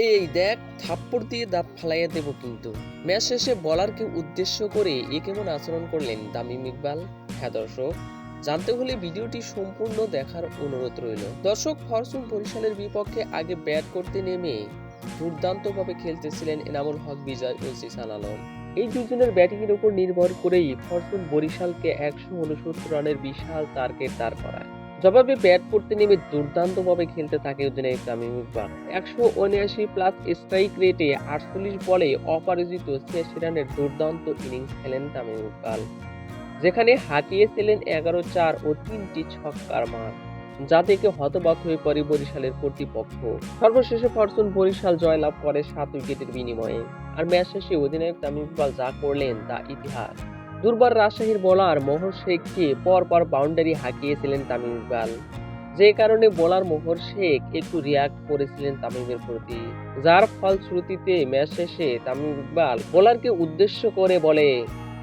এই দেখ, থাপ্পড় দিয়ে দাঁত ফালাইয়া দেব কিন্তু। ম্যাচ শেষে বলারকে উদ্দেশ্য করে এ কেমন আচরণ করলেন তামিম ইকবাল? হ্যাঁ দর্শক, জানতে হলে ভিডিওটি সম্পূর্ণ দেখার অনুরোধ রইল। দর্শক, ফরচুন বরিশালের বিপক্ষে আগে ব্যাট করতে নেমে দুর্দান্তভাবে খেলতেছিলেন এনামুল হক, বিজয় ও জিসান আলম। এই দুজনের ব্যাটিং এর উপর নির্ভর করেই ফরচুন বরিশালকে একশো উনসত্তর রানের বিশাল টার্গেট দাঁড় করায়। জবাবে ব্যাট করতে নেমে দুর্দান্তভাবে খেলতে থাকে অধিনায়ক তামিম ইকবাল। একশো উনআশি প্লাস স্ট্রাইক রেটে আটচল্লিশ বলে অপরাজিত ছিয়াশি রানের দুর্দান্ত ইনিংস খেলেন তামিম ইকবাল, যেখানে হাঁকিয়েছিলেন এগারো চার ও তিনটি ছক্কার মার, যা দেখে হতবাক হয়ে পড়ে বরিশালের কর্তৃপক্ষ। সর্বশেষে ফরচুন বরিশাল জয়লাভ করে সাত উইকেটের বিনিময়ে। আর ম্যাচ শেষে অধিনায়ক তামিম ইকবাল যা করলেন তা ইতিহাস। দুর্বার রাজশাহীর বোলার মোহর শেখকে পরপর বাউন্ডারি হাঁকিয়েছিলেন তামিম ইকবাল। যে কারণে বোলার মোহর শেখ একটু রিয়াক্ট করেছিলেন তামিমের প্রতি। যার ফলশ্রুতিতে ম্যাচ শেষে তামিম ইকবাল বোলারকে উদ্দেশ্য করে বলে,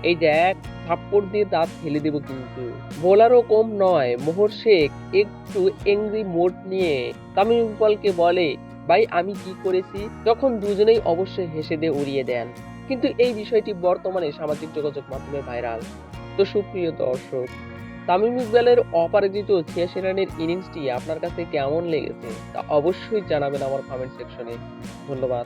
এই দেখ, থাপ্পড় দিয়ে দাঁত ফেলে দেব কিন্তু। বোলারও কম নয় মোহর শেখ একটু এংরি মোড নিয়ে তামিম ইকবালকে বলে, ভাই, আমি কি করেছি? তখন দুজনেই অবশ্যই হেসে দিয়ে উড়িয়ে দেন। কিন্তু এই বিষয়টি বর্তমানে সামাজিক যোগাযোগ মাধ্যমে ভাইরাল। তো সুপ্রিয় দর্শক, তামিম ইকবালের অপরাজিত ছিয়াশি রানের ইনিংসটি আপনার কাছে কেমন লেগেছে তা অবশ্যই জানাবেন আমার কমেন্ট সেকশনে ধন্যবাদ।